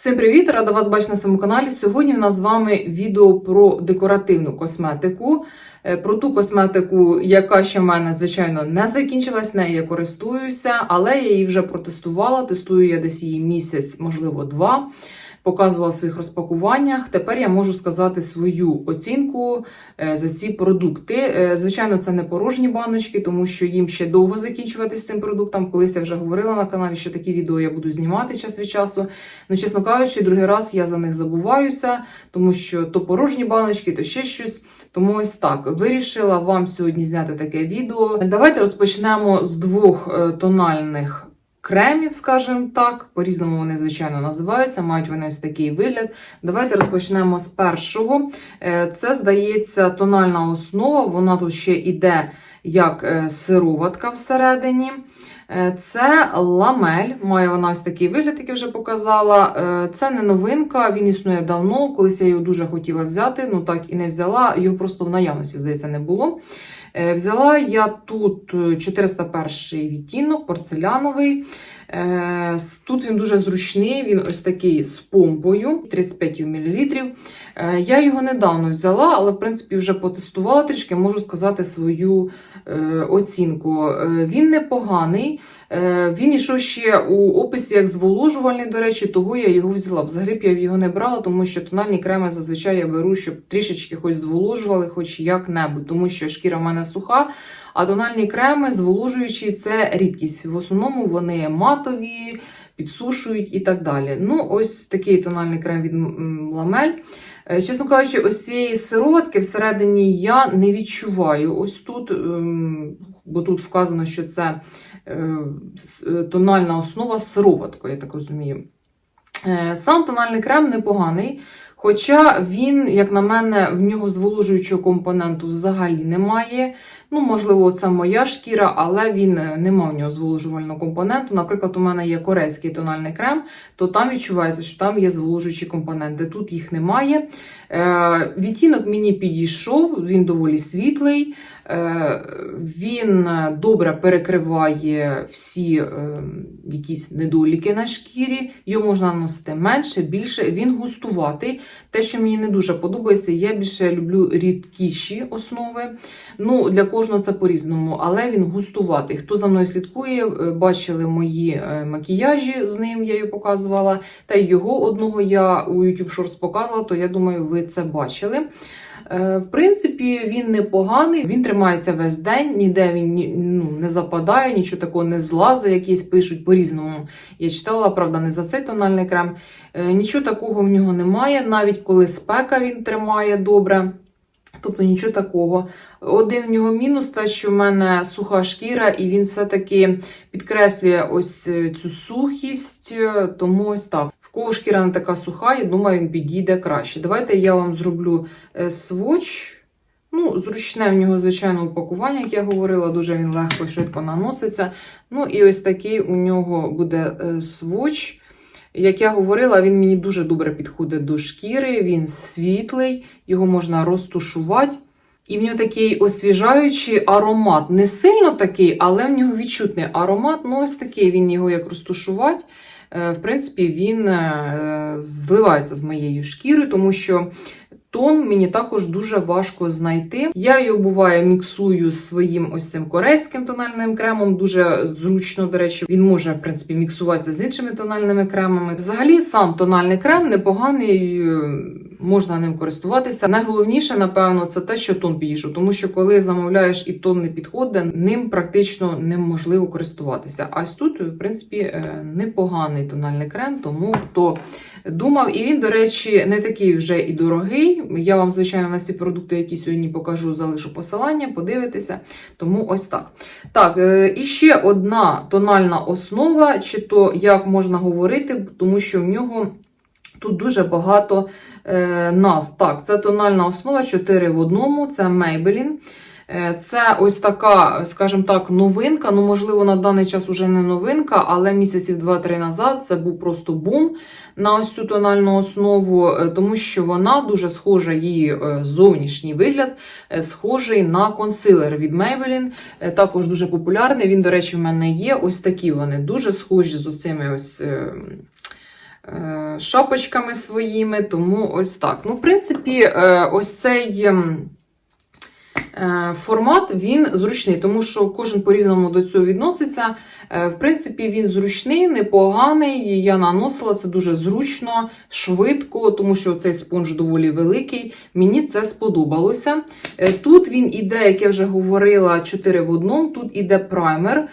Всім привіт! Рада вас бачити на своєму каналі. Сьогодні в нас з вами відео про декоративну косметику. Е, Про ту косметику, яка ще в мене, звичайно, не закінчилась, нею я користуюся, але я її вже протестувала. Тестую я десь її місяць, можливо, два. Показувала в своїх розпакуваннях. Тепер я можу сказати свою оцінку е, за ці продукти. Е, Звичайно, це не порожні баночки, тому що їм ще довго закінчуватися цим продуктом. Колись я вже говорила на каналі, що такі відео я буду знімати час від часу. Ну, чесно кажучи, другий раз я за них забуваюся, тому що то порожні баночки, то ще щось. Тому ось так вирішила вам сьогодні зняти таке відео. Давайте розпочнемо з двох е, тональних кремів, скажімо так. По-різному вони, звичайно, називаються, мають вони ось такий вигляд. Давайте розпочнемо з першого. Е, Це, здається, тональна основа. Вона тут ще йде як е, сироватка всередині. Е, Це ламель, має вона ось такий вигляд, який вже показала. Це не новинка, він існує давно. Колись я його дуже хотіла взяти, ну так і не взяла. Його просто в наявності, здається, не було. Е, Взяла я тут 401 відтінок, порцеляновий. Е, Тут він дуже зручний, він ось такий з помпою, 35 мл. Е, Я його недавно взяла, але в принципі вже потестувала трішки, можу сказати свою е, оцінку. Він непоганий. Він ішов ще у описі як зволожувальний, до речі, того я його взяла. Взагалі б я його не брала, тому що тональні креми зазвичай я беру, щоб трішечки хоч зволожували, хоч як-небудь, тому що шкіра в мене суха. А тональні креми, зволожуючі, це рідкість. В основному вони матові, підсушують і так далі. Ну, ось такий тональний крем від ламель. Е, Чесно кажучи, ось цієї сироватки всередині я не відчуваю. Ось тут, ем, бо тут вказано, що це е, е, тональна основа з сироваткою, я так розумію. Сам тональний крем непоганий. Хоча він, як на мене, в нього зволожуючого компоненту взагалі немає. Ну, можливо, це моя шкіра, але він е, не мав в нього зволожувального компоненту. Наприклад, у мене є корейський тональний крем, то там відчувається, що там є зволожуючі компоненти. Тут їх немає. Е, відтінок мені підійшов, він доволі світлий. Е, Він е, добре перекриває всі е, якісь недоліки на шкірі. Його можна наносити менше, більше. Він густуватий. Те, що мені не дуже подобається, я більше люблю рідкіші основи. Ну, для кожного це по-різному, але він густуватий. Хто за мною слідкує, е, бачили мої е, макіяжі з ним, я його показувала. Та й його одного я у YouTube Shorts показувала, то я думаю, ви це бачили. Е, В принципі, він непоганий, він тримається весь день, ніде він ну, не западає, нічого такого не злазить, якісь пишуть по-різному. Я читала, правда, не за цей тональний крем. Нічого такого в нього немає, навіть коли спека він тримає добре. Тобто нічого такого. Один в нього мінус, те, що в мене суха шкіра, і він все-таки підкреслює ось е, цю сухість, е, тому ось так. В кого шкіра не така суха, я думаю, він підійде краще. Давайте я вам зроблю е. Ну, зручне в нього, звичайно, упакування, як я говорила, дуже він легко і швидко наноситься. Ну і ось такий у нього буде сводч. Як я говорила, він мені дуже добре підходить до шкіри, він світлий, його можна розтушувати. І в нього такий освіжаючий аромат. Не сильно такий, але в нього відчутний аромат. Ну, ось такий він його як розтушувати. Е, В принципі, він е, зливається з моєю шкірою, тому що тон мені також дуже важко знайти. Я його буває міксую з своїм ось цим корейським тональним кремом. Дуже зручно, до речі, він може в принципі міксуватися з іншими тональними кремами. Взагалі, сам тональний крем непоганий. Можна ним користуватися. Найголовніше, напевно, це те, що тон підійшов, тому що коли замовляєш і тон не підходить, ним практично неможливо користуватися. А ось тут, в принципі, е, непоганий тональний крем, тому хто думав, і він, до речі, не такий вже і дорогий. Я вам, звичайно, на всі продукти, які сьогодні покажу, залишу посилання, подивитися. Тому ось так. Так, е, і ще одна тональна основа, чи то як можна говорити, тому що в нього тут дуже багато е, назв. Так, це тональна основа 4 в одному, це Maybelline. Е, Це ось така, скажімо так, новинка. Ну, можливо, на даний час уже не новинка, але місяців 2-3 назад це був просто бум на ось цю тональну основу, е, тому що вона дуже схожа, її е, зовнішній вигляд, схожий на консилер від Maybelline. Також дуже популярний. Він, до речі, в мене є. Ось такі вони дуже схожі з оцими ось. шапочками своїми, тому ось так. Ну, в принципі, ось цей. Е, Формат він зручний, тому що кожен по-різному до цього відноситься. Е, В принципі, він зручний, непоганий. Я наносила це дуже зручно, швидко, тому що цей спонж доволі великий. Мені це сподобалося. Е, Тут він іде, як я вже говорила, 4 в одному. Тут іде праймер,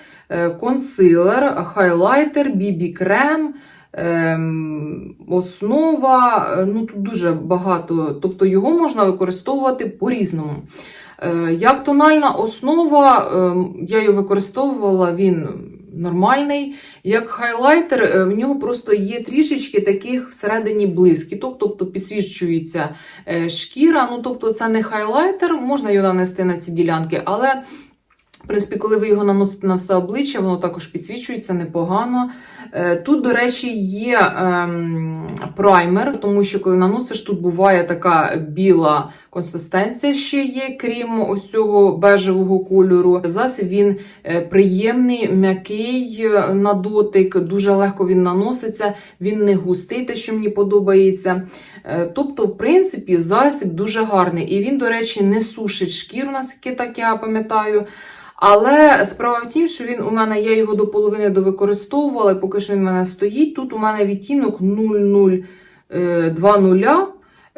консилер, хайлайтер, бібі-крем. ем, Основа, ну тут дуже багато, тобто його можна використовувати по-різному. Е, Як тональна основа, ем, я її використовувала, він нормальний. Як хайлайтер, е, в нього просто є трішечки таких всередині блискіток, тобто підсвічується е, шкіра. Ну, тобто, це не хайлайтер, можна його нанести на ці ділянки, але. В принципі, коли ви його наносите на все обличчя, воно також підсвічується непогано. Е, Тут, до речі, є ем, праймер, тому що коли наносиш, тут буває така біла консистенція ще є, крім ось цього бежевого кольору. Засіб він е, приємний, м'який е, на дотик, дуже легко він наноситься, він не густий, те, що мені подобається. Тобто, в принципі, засіб дуже гарний. І він, до речі, не сушить шкіру, наскільки так я пам'ятаю. Але справа в тім, що він у мене, я його до половини довикористовувала, і поки що він у мене стоїть. Тут у мене відтінок 0020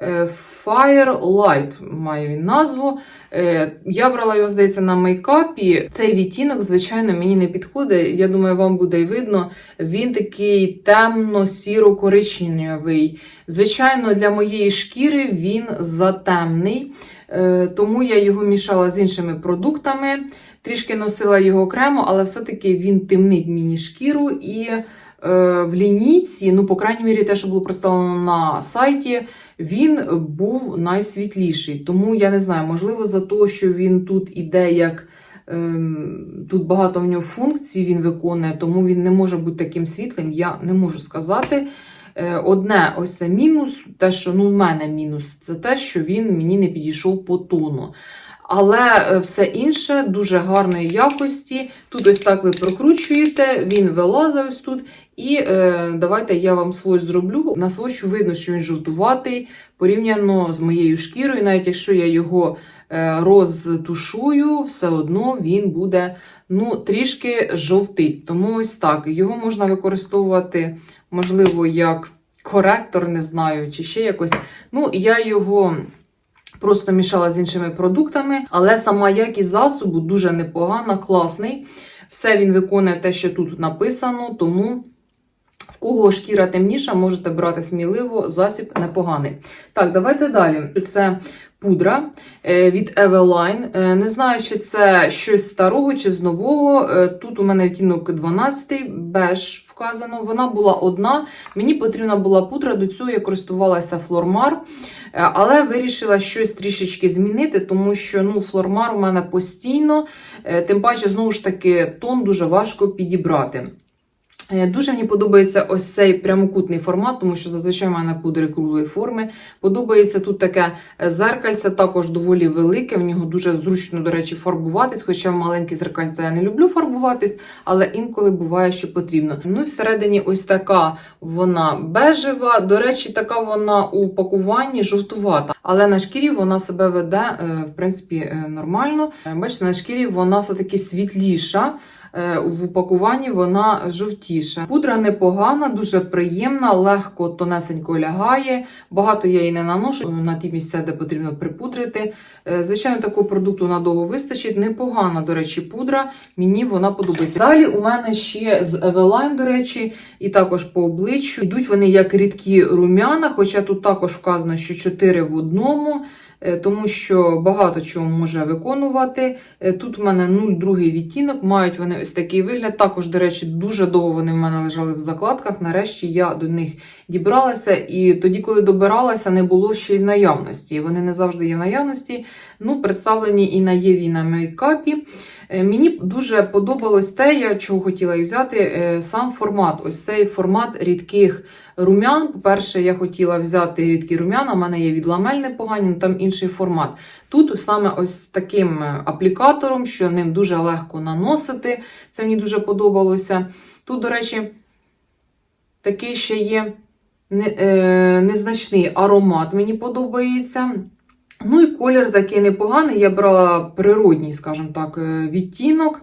е, Firelight має він назву. Е, Я брала його, здається, на мейкапі. Цей відтінок, звичайно, мені не підходить. Я думаю, вам буде видно. Він такий темно-сіро-коричневий. Звичайно, для моєї шкіри він затемний, Е, тому я його мішала з іншими продуктами. Трішки носила його окремо, але все-таки він темнить мені шкіру. І е, в лінійці, ну, по крайній мірі, те, що було представлено на сайті, він був найсвітліший. Тому я не знаю, можливо, за те, що він тут іде як. ем, Тут багато в нього функцій він виконує, тому він не може бути таким світлим, я не можу сказати. Е, Одне ось це мінус, те, що ну, в мене мінус, це те, що він мені не підійшов по тону. Але е, все інше дуже гарної якості. Тут ось так ви прокручуєте, він вилазить ось тут. І е, давайте я вам свой зроблю. На свочу видно, що він жовтуватий порівняно з моєю шкірою. Навіть якщо я його е, розтушую, все одно він буде ну, трішки жовтий. Тому ось так. Його можна використовувати, можливо, як коректор, не знаю, чи ще якось. Ну, я його. Просто мішала з іншими продуктами, але сама якість засобу дуже непогана, класний. Все він виконує те, що тут написано, тому в кого шкіра темніша, можете брати сміливо, засіб непоганий. Так, давайте далі. Це пудра е, від Eveline. Е, Не знаю, чи це щось старого чи з нового. Е, Тут у мене відтінок 12, беж вказано. Вона була одна. Мені потрібна була пудра, до цього я користувалася Флормар. Але вирішила щось трішечки змінити, тому що ну, флормар у мене постійно, тим паче, знову ж таки, тон дуже важко підібрати. Е, Дуже мені подобається ось цей прямокутний формат, тому що зазвичай в мене пудри круглої форми. Подобається тут таке е, зеркальце, також доволі велике. В нього дуже зручно, до речі, фарбуватись. Хоча в маленькі зеркальця я не люблю фарбуватись, але інколи буває, що потрібно. Ну і всередині ось така вона бежева. До речі, така вона у пакуванні жовтувата, але на шкірі вона себе веде, е, в принципі, нормально. Бачите, на шкірі вона все-таки світліша. Е, В упакуванні вона жовтіша. Пудра непогана, дуже приємна, легко тонесенько лягає. Багато я її не наношу на ті місця, де потрібно припудрити. Е, Звичайно, такого продукту надовго вистачить. Непогана, до речі, пудра. Мені вона подобається. Далі у мене ще з Eveline, до речі, і також по обличчю. Йдуть вони як рідкі рум'яна, хоча тут також вказано, що 4 в одному. Е, Тому що багато чого може виконувати. Е, Тут у мене 0,2 відтінок, мають вони ось такий вигляд. Також, до речі, дуже довго вони в мене лежали в закладках. Нарешті я до них дібралася, і тоді, коли добиралася, не було ще й в наявності. Вони не завжди є в наявності. Ну, представлені і на Єві, і на мейкапі. Е, Мені дуже подобалось те, я чого хотіла взяти, е, сам формат. Ось цей формат рідких рум'ян. По-перше, я хотіла взяти рідкі рум'яна, у мене є від ламель непогані, але там інший формат. Тут саме ось таким е, аплікатором, що ним дуже легко наносити. Це мені дуже подобалося. Тут, до речі, такий ще є незначний аромат мені подобається. Ну і колір такий непоганий. Я брала природній, скажімо так, е, відтінок.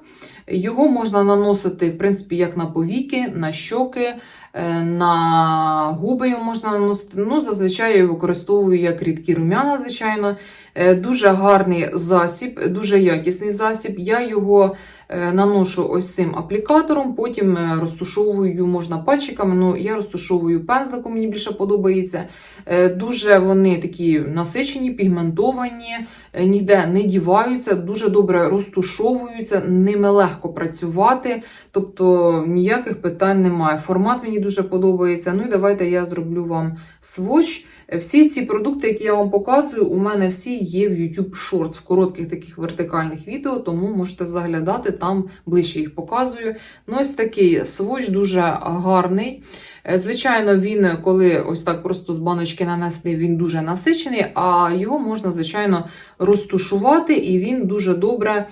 Його можна наносити, в принципі, як на повіки, на щоки, е, на губи його можна наносити. Ну, зазвичай я використовую як рідкі рум'яна, звичайно. Е, Дуже гарний засіб, дуже якісний засіб. Я його наношу ось цим аплікатором, потім розтушовую можна пальчиками. Ну, я розтушовую пензликом, мені більше подобається. Е, Дуже вони такі насичені, пігментовані, е, ніде не діваються, дуже добре розтушовуються, ними легко працювати, тобто ніяких питань немає. Формат мені дуже подобається. Ну і давайте я зроблю вам сводч. Всі ці продукти, які я вам показую, у мене всі є в YouTube Shorts, в коротких таких вертикальних відео, тому можете заглядати, там ближче їх показую. Ну, ось такий сводч дуже гарний. Е, Звичайно, він, коли ось так просто з баночки нанести, він дуже насичений, а його можна, звичайно, розтушувати, і він дуже добре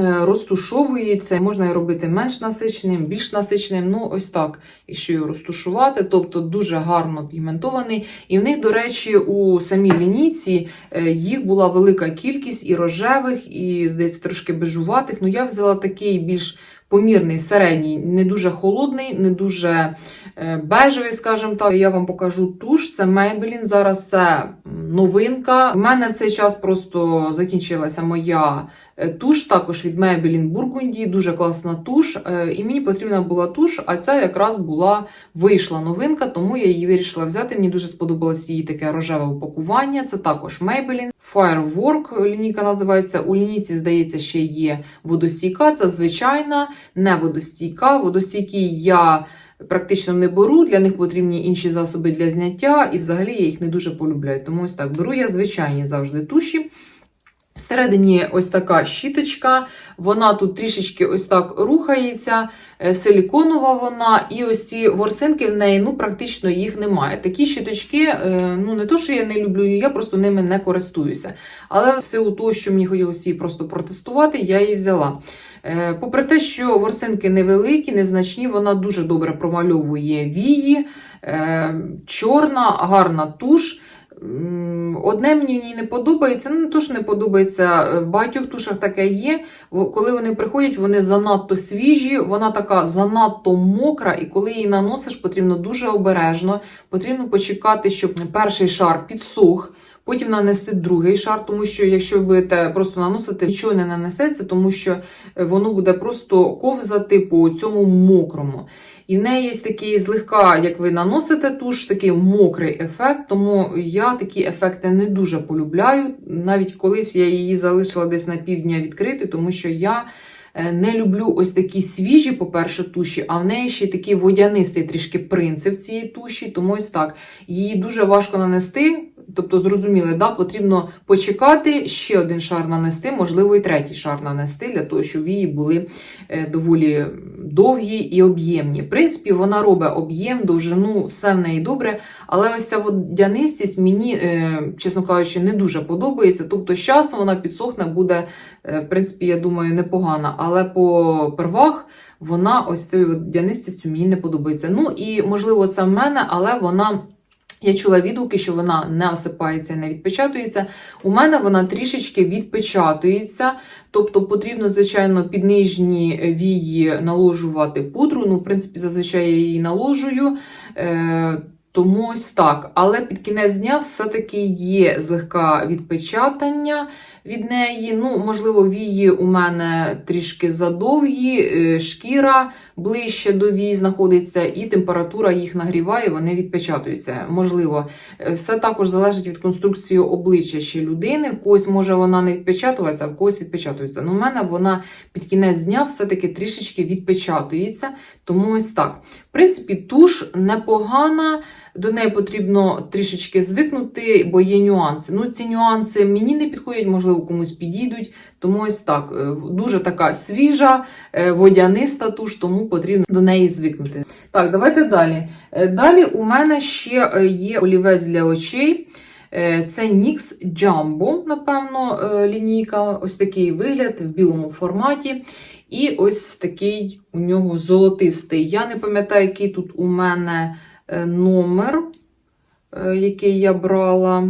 розтушовується. Можна і робити менш насиченим, більш насиченим. Ну, ось так, якщо його розтушувати, тобто дуже гарно пігментований. І в них, до речі, у самій лінійці е, їх була велика кількість і рожевих, і, здається, трошки бежуватих. Ну, я взяла такий більш помірний, середній, не дуже холодний, не дуже е, бежевий, скажімо так. Я вам покажу туш. Це Maybelline. Зараз це новинка. У мене в цей час просто закінчилася моя е, туш, також від Maybelline Burgundy. Дуже класна туш. Е, І мені потрібна була туш, а ця якраз була вийшла новинка, тому я її вирішила взяти. Мені дуже сподобалось її таке рожеве упакування. Це також Maybelline. Firework лінійка називається. У лінійці, здається, ще є водостійка. Це звичайна, не водостійка. Водостійкі я практично не беру, для них потрібні інші засоби для зняття, і взагалі я їх не дуже полюбляю. Тому ось так беру я звичайні завжди туші. Всередині ось така щіточка, вона тут трішечки ось так рухається, е, силіконова вона, і ось ці ворсинки в неї, ну, практично їх немає. Такі щіточки, е, ну, не то, що я не люблю, я просто ними не користуюся. Але в силу того, що мені хотілося її просто протестувати, я її взяла. Е, Попри те, що ворсинки невеликі, незначні, вона дуже добре промальовує вії, чорна, гарна туш. Одне мені не подобається, ну не то, що не подобається, е, в багатьох тушах таке є. Коли вони приходять, вони занадто свіжі, вона така занадто мокра, і коли її наносиш, потрібно дуже обережно. Потрібно почекати, щоб перший шар підсох. Потім нанести другий шар, тому що якщо будете просто наносити, нічого не нанесеться, тому що е, воно буде просто ковзати по цьому мокрому. І в неї є такий злегка, як ви наносите туш, такий мокрий ефект, тому я такі ефекти не дуже полюбляю. Навіть колись я її залишила десь на півдня відкрити, тому що я е, не люблю ось такі свіжі, по-перше, туші, а в неї ще такий водянистий трішки принцип цієї туші, тому ось так. Її дуже важко нанести. Тобто, зрозуміли, да, потрібно почекати, ще один шар нанести, можливо, і третій шар нанести, для того, щоб вії були е, доволі довгі і об'ємні. В принципі, вона робить об'єм, довжину, все в неї добре. Але ось ця водянистість мені, е, чесно кажучи, не дуже подобається. Тобто, з часом вона підсохне, буде, е, в принципі, я думаю, непогана. Але по первах вона ось цією водянистістю мені не подобається. Ну і можливо, це в мене, але вона. Я чула відгуки, що вона не осипається і не відпечатується. У мене вона трішечки відпечатується, тобто потрібно, звичайно, під нижні вії наложувати пудру. Ну, в принципі, зазвичай я її наложую. Е, тому ось так. Але під кінець дня все-таки є злегка відпечатання від неї. Ну, можливо, вії у мене трішки задовгі, е, шкіра ближче до вій знаходиться, і температура їх нагріває, вони відпечатуються. Можливо, Е, все також залежить від конструкції обличчя ще людини. В когось може вона не відпечатувалася, а в когось відпечатується. Ну, у мене вона під кінець дня все-таки трішечки відпечатується. Тому ось так. В принципі, туш непогана. До неї потрібно трішечки звикнути, бо є нюанси. Ну, ці нюанси мені не підходять, можливо, комусь підійдуть. Тому ось так. е, Дуже така свіжа, е, водяниста туш, тому потрібно до неї звикнути. Так, давайте далі. Е, Далі у мене ще є олівець для очей. Це NYX Jumbo, напевно, лінійка. Ось такий вигляд в білому форматі. І ось такий у нього золотистий. Я не пам'ятаю, який тут у мене номер, е, який я брала.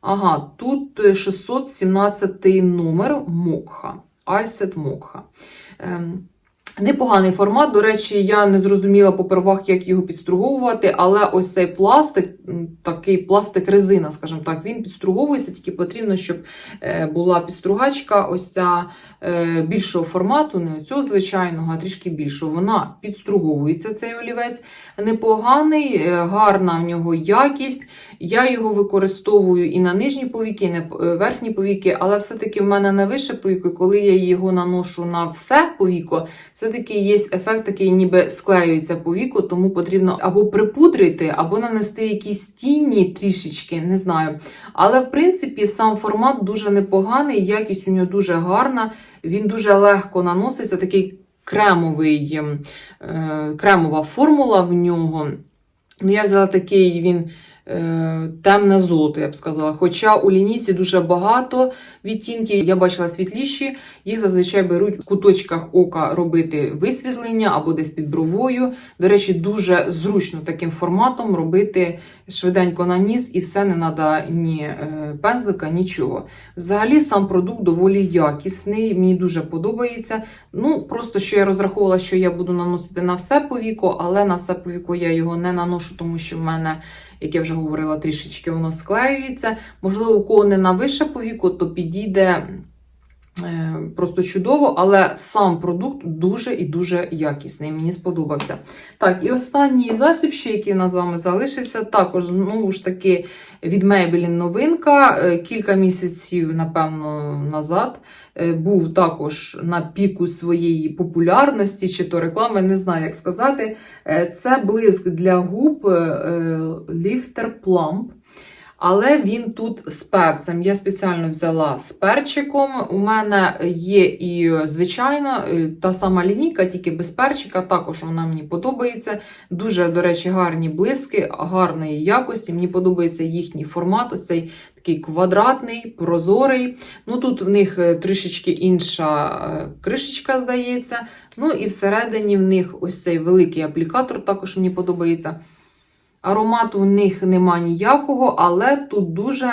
Ага, тут е, 617 номер Мокха. Айсет Мокха. Непоганий формат. До речі, я не зрозуміла попервах, як його підструговувати, але ось цей пластик, такий пластик резина, скажімо так, він підструговується, тільки потрібно, щоб е, була підстругачка, ось ця е, більшого формату, не цього звичайного, а трішки більшого. Вона підструговується, цей олівець. Непоганий, е, гарна в нього якість. Я його використовую і на нижні повіки, і на верхні повіки, але все-таки в мене на вище повіко, коли я його наношу на все повіко, все-таки є ефект такий, ніби склеюється повіко, тому потрібно або припудрити, або нанести якісь тіні трішечки, не знаю. Але в принципі сам формат дуже непоганий, якість у нього дуже гарна, він дуже легко наноситься, такий кремовий, ем, е, кремова формула в нього. Ну, я взяла такий він. Е, Темне золото, я б сказала. Хоча у лінійці дуже багато відтінків, я бачила світліші, їх зазвичай беруть в куточках ока робити висвітлення або десь під бровою. До речі, дуже зручно таким форматом робити швиденько наніс, і все не треба ні е, пензлика, нічого. Взагалі, сам продукт доволі якісний, мені дуже подобається. Ну, просто що я розраховувала, що я буду наносити на все повіко, але на все повіко я його не наношу, тому що в мене. Як я вже говорила, трішечки воно склеюється. Можливо, у кого не на вище повіку, то підійде е, просто чудово, але сам продукт дуже і дуже якісний. Мені сподобався. Так, і останній засіб, ще який у нас з вами залишився, також знову ж таки від Maybelline новинка. Е, Кілька місяців, напевно, назад. Е, Був також на піку своєї популярності чи то реклами, не знаю, як сказати. Е, Це блиск для губ е, Lifter Plump. Але він тут з перцем. Я спеціально взяла з перчиком. У мене є і звичайна та сама лінійка, тільки без перчика. Також вона мені подобається. Дуже, до речі, гарні блиски, гарної якості. Мені подобається їхній формат. Ось цей такий квадратний, прозорий. Ну тут в них е, трішечки інша е, кришечка, здається. Ну і всередині в них ось цей великий аплікатор, також мені подобається. Аромату в них нема ніякого, але тут дуже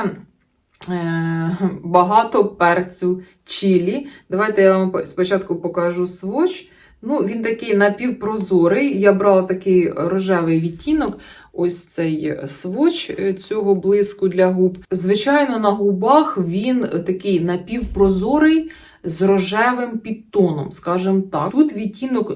е, багато перцю чилі. Давайте я вам спочатку покажу сводч. Ну, він такий напівпрозорий. Я брала такий рожевий відтінок. Ось цей сводч е, цього блиску для губ. Звичайно, на губах він такий напівпрозорий з рожевим підтоном, скажімо так. Тут відтінок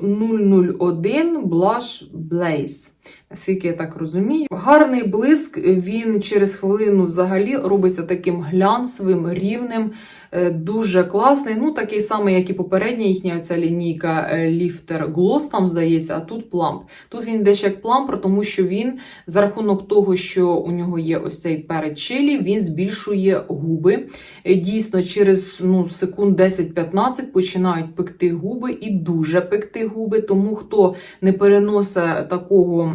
001 Blush Blaze. Наскільки я так розумію. Гарний блиск, він через хвилину взагалі робиться таким глянцевим, рівним, е, дуже класний. Ну, такий самий, як і попередня їхня ця лінійка е, Lifter Gloss, там здається, а тут Plump. Тут він дещо як плампер, тому що він за рахунок того, що у нього є ось цей перед чилі, він збільшує губи. Е, Дійсно, через ну, секунд 10-15 починають пекти губи і дуже пекти губи. Тому хто не переносить такого.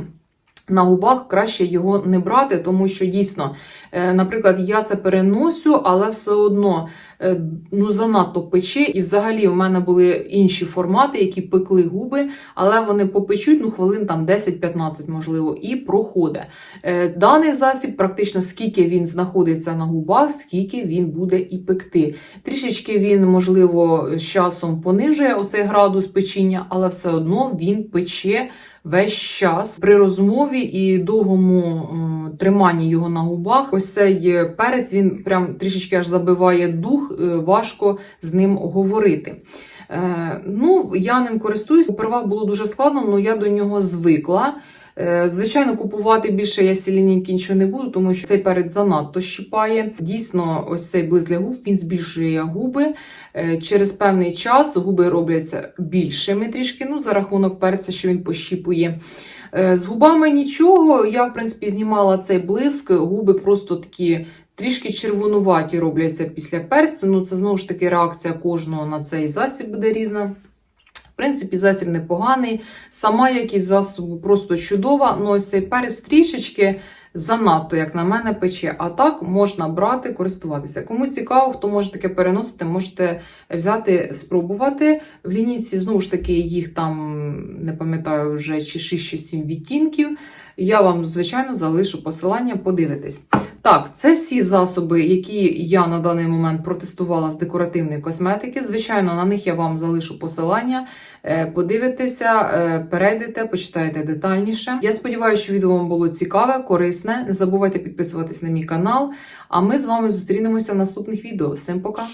На губах краще його не брати, тому що дійсно, е, наприклад, я це переносю, але все одно е, ну, занадто пече. І взагалі в мене були інші формати, які пекли губи, але вони попечуть ну, хвилин там 10-15, можливо, і проходить. Е, Даний засіб, практично скільки він знаходиться на губах, скільки він буде і пекти. Трішечки він, можливо, з часом понижує оцей градус печіння, але все одно він пече весь час при розмові і довгому м, триманні його на губах. Ось цей е, перець він прям трішечки аж забиває дух, е, важко з ним говорити. Е, ну, я ним користуюсь. Попервах було дуже складно, але я до нього звикла. Е, Звичайно, купувати більше я сілінійки нічого не буду, тому що цей перець занадто щіпає. Дійсно, ось цей блиск для губ він збільшує губи. Е, Через певний час губи робляться більшими трішки, ну, за рахунок перця, що він пощіпує. Е, З губами нічого. Я, в принципі, знімала цей блиск, губи просто такі. Трішки червонуваті робляться після перцю. Ну, це знову ж таки реакція кожного на цей засіб буде різна. Принципі, засіб непоганий. Сама якість засобу просто чудова. Ну, ось цей перець трішечки занадто, як на мене, пече. А так можна брати, користуватися. Кому цікаво, хто може таке переносити, можете взяти, спробувати. В лінійці, знову ж таки, їх там, не пам'ятаю вже, чи 6 чи 7 відтінків. Я вам, звичайно, залишу посилання, подивитесь. Так, це всі засоби, які я на даний момент протестувала з декоративної косметики. Звичайно, на них я вам залишу посилання. Е, Подивитеся, е, перейдете, почитаєте детальніше. Я сподіваюся, що відео вам було цікаве, корисне. Не забувайте підписуватись на мій канал. А ми з вами зустрінемося в наступних відео. Всім пока!